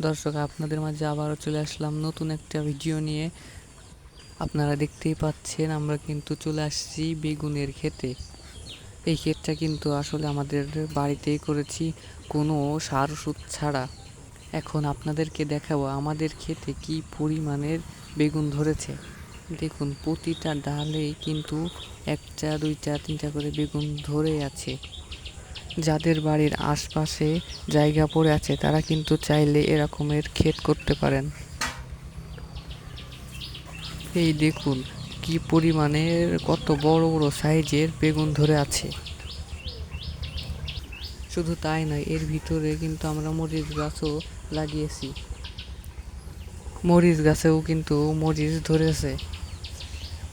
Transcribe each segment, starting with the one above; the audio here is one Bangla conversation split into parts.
দর্শক, আপনাদের মাঝে আবারও চলে আসলাম নতুন একটা ভিডিও নিয়ে। আপনারা দেখতেই পাচ্ছেন, আমরা কিন্তু চলে আসছি বেগুনের ক্ষেতে। এই ক্ষেতটা কিন্তু আসলে আমাদের বাড়িতেই করেছি, কোনো সার ওষুধ ছাড়া। এখন আপনাদেরকে দেখাবো আমাদের ক্ষেতে কি পরিমাণের বেগুন ধরেছে। দেখুন, প্রতিটা ডালেই কিন্তু একটা, দুইটা, তিনটা করে বেগুন ধরে আছে। যাদের বাড়ির আশপাশে জায়গা পড়ে আছে, তারা কিন্তু চাইলে এরকমের ক্ষেত করতে পারেন। এই দেখুন, কি পরিমাণের কত বড় বড় সাইজের বেগুন ধরে আছে। শুধু তাই নয়, এর ভিতরে কিন্তু আমরা মরিচ গাছও লাগিয়েছি। মরিচ গাছেও কিন্তু মরিচ ধরেছে।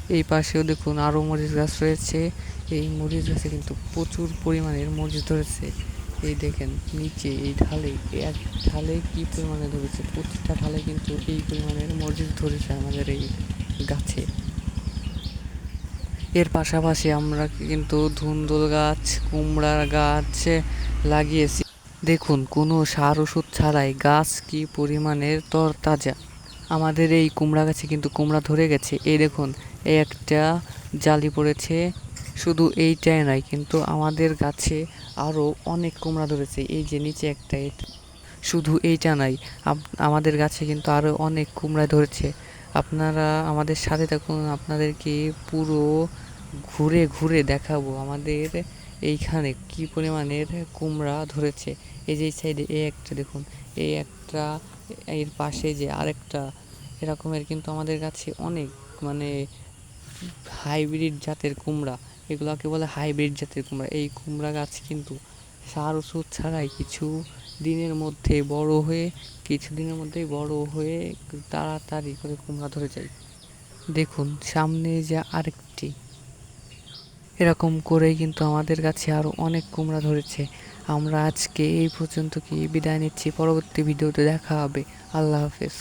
এই পাশেও দেখুন আরও মরিচ গাছ রয়েছে। এই মরিচ গাছে কিন্তু প্রচুর পরিমাণের মরিচ ধরেছে। এই দেখেন, নিচে এই ঢালে, এক ঢালে কি পরিমাণে ধরেছে? প্রতিটা ঢালে কিন্তু এই পরিমাণের মরিচ ধরেছে আমাদের এই গাছে। এর পাশাপাশি আমরা কিন্তু ধুন্দুল গাছ, কুমড়ার গাছ লাগিয়েছি। দেখুন, কোনো সার ওষুধ ছাড়াই গাছ কি পরিমাণের তরতাজা। আমাদের এই কুমড়া গাছে কিন্তু কুমড়া ধরে গেছে। এই দেখুন, একটা জালি পড়েছে শুধু এইটাই নয়, কিন্তু আমাদের গাছে আরও অনেক কুমড়া ধরেছে। এই যে নিচে একটা শুধু এইটা আপ- আমাদের গাছে কিন্তু আরও অনেক কুমড়া ধরেছে। আপনারা আমাদের সাথে থাকুন, আপনাদেরকে পুরো ঘুরে ঘুরে দেখাবো আমাদের এইখানে কি পরিমাণের কুমড়া ধরেছে। এই যে এই সাইডে এই একটা দেখুন, এই একটা এর পাশে যে আরেকটা, এরকমের কিন্তু আমাদের কাছে অনেক মানে হাইব্রিড জাতের কুমড়া। এগুলোকে বলে হাইব্রিড জাতের কুমড়া। এই কুমড়া গাছ কিন্তু সার, ওষুধ ছাড়াই কিছু দিনের মধ্যে বড় হয়ে, কিছু দিনের মধ্যেই বড় হয়ে তাড়াতাড়ি করে কুমড়া ধরে যায়। দেখুন, সামনে যে আরেকটি, এরকম করেই কিন্তু আমাদের কাছে আরও অনেক কুমড়া ধরেছে। আমরা আজকে এই পর্যন্ত কি বিদায় নিচ্ছি। পরবর্তী ভিডিওতে দেখা হবে। আল্লাহ হাফেজ।